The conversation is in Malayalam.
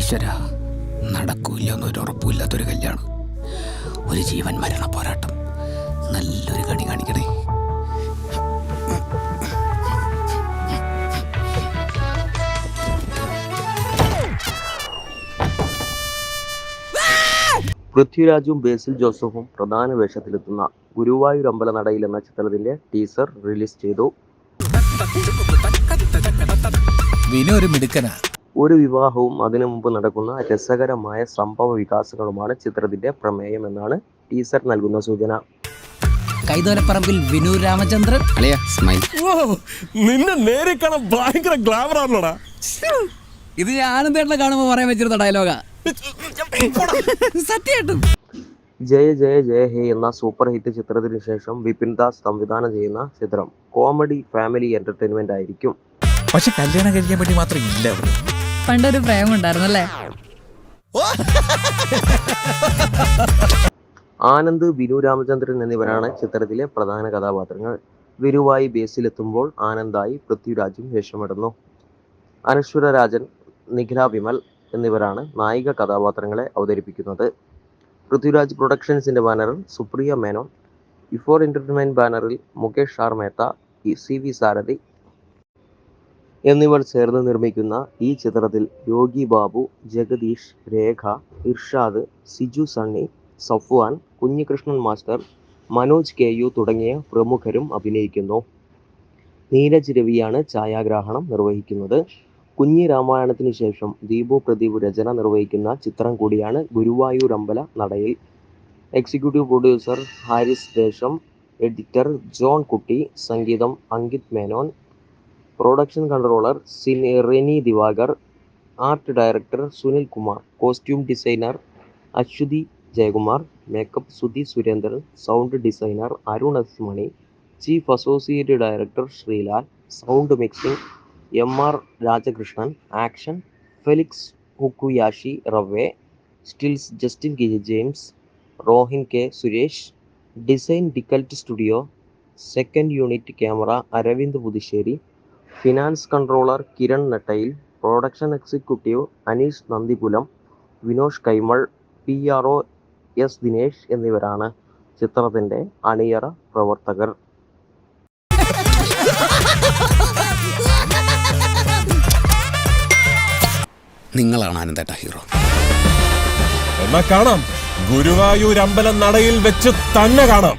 ഈശ്വര നടക്കൂല്ല എന്നൊരു ഉറപ്പില്ലാത്തൊരു കല്യാണം. ഒരു ജീവൻ മരണ പോരാട്ടം. നല്ലൊരു കണി കാണിക്കണേ. പൃഥ്വിരാജും ബേസിൽ ജോസഫും പ്രധാന വേഷത്തിലെത്തുന്ന ഗുരുവായൂർ അമ്പല നടയിൽ എന്ന ചിത്രത്തിന്റെ ടീസർ റിലീസ് ചെയ്തു. വിനു ഒരു മിടുക്കനാ ഒരു വിവാഹവും അതിനു മുമ്പ് നടക്കുന്ന രസകരമായ സംഭവ വികാസങ്ങളുമാണ് ചിത്രത്തിന്റെ പ്രമേയം എന്നാണ് ടീസർ നൽകുന്ന സൂചന. കൈതോലപ്പറമ്പിൽ വിനു രാമചന്ദ്രൻ. സ്മൈൽ നിന്നെ നേരെ കാണാൻ ഭയങ്കര ഗ്ലാമർ ആണല്ലോടാ. ഇത് ഞാൻ ആനന്ദേട്ടനെ കാണുമ്പോൾ പറയാൻ വെച്ചിരുന്ന ഡയലോഗാ സത്യമായിട്ടും ജയ ജയ ജയ ഹേ എന്ന സൂപ്പർ ഹിറ്റ് ചിത്രത്തിന് ശേഷം വിപിൻ ദാസ് സംവിധാനം ചെയ്യുന്ന ചിത്രം. കോമഡി ഫാമിലി എന്റർടൈൻമെന്റ് ആയിരിക്കും. പക്ഷെ കല്യാണം കഴിക്കാൻ വേണ്ടി മാത്രം ഇല്ല പണ്ടൊരു പ്രേമം ഉണ്ടായിരുന്നു അല്ലേ? ആനന്ദ് വിനു രാമചന്ദ്രൻ എന്നിവരാണ് ചിത്രത്തിലെ പ്രധാന കഥാപാത്രങ്ങൾ. വിരുവായി ബേസിലെത്തുമ്പോൾ ആനന്ദായി പൃഥ്വിരാജും വേഷമിടുന്നു. അനശ്വര രാജൻ നിഖില വിമൽ എന്നിവരാണ് നായിക കഥാപാത്രങ്ങളെ അവതരിപ്പിക്കുന്നത്. പൃഥ്വിരാജ് പ്രൊഡക്ഷൻസിന്റെ ബാനറിൽ സുപ്രിയ മേനോൻ ഇഫോർ എന്റർടൈൻമെന്റ് ബാനറിൽ Mukesh R Mehta C V Sarathy എന്നിവർ ചേർന്ന് നിർമ്മിക്കുന്ന ഈ ചിത്രത്തിൽ Yogi Babu Jagadish Rekha Irshad Siju Sunny Safwan Kunhikrishnan master Manoj K U തുടങ്ങിയ പ്രമുഖരും അഭിനയിക്കുന്നു. നീരജ് രവിയാണ് ഛായാഗ്രാഹണം നിർവഹിക്കുന്നത്. കുഞ്ഞി രാമായണത്തിന് ശേഷം ദീപു പ്രദീപ് രചന നിർവഹിക്കുന്ന ചിത്രം കൂടിയാണ് ഗുരുവായൂർ അമ്പല നടയിൽ. എക്സിക്യൂട്ടീവ് പ്രൊഡ്യൂസർ ഹാരിസ് ദേശം എഡിറ്റർ ജോൺ കുട്ടി സംഗീതം Ankit Menon production controller Cini Renny Divakar art director Sunil Kumar costume designer Aswathy Jayakumar makeup Sudhi Surendran sound designer Arun S Mani chief associate director Sreelal sound mixing M R Rajakrishnan action Felix ഹുക്കുയാഷി റവേ stills Justin K James Rohin K Suresh design ഡിക്കൽറ്റ് studio second unit camera Aravind Puthussery finance controller Kiran Nettayil production executive Aneesh Nandikulam Vinosh Kaimal P R O S Dinesh എന്നിവരാണ് ചിത്രത്തിന്റെ അണിയറ പ്രവർത്തകർ. നിങ്ങളാണ് ആനന്ദേട്ട ഹീറോ. എന്നാ കാണാം. ഗുരുവായൂർ അമ്പലം നടയിൽ വെച്ച് തന്നെ കാണാം.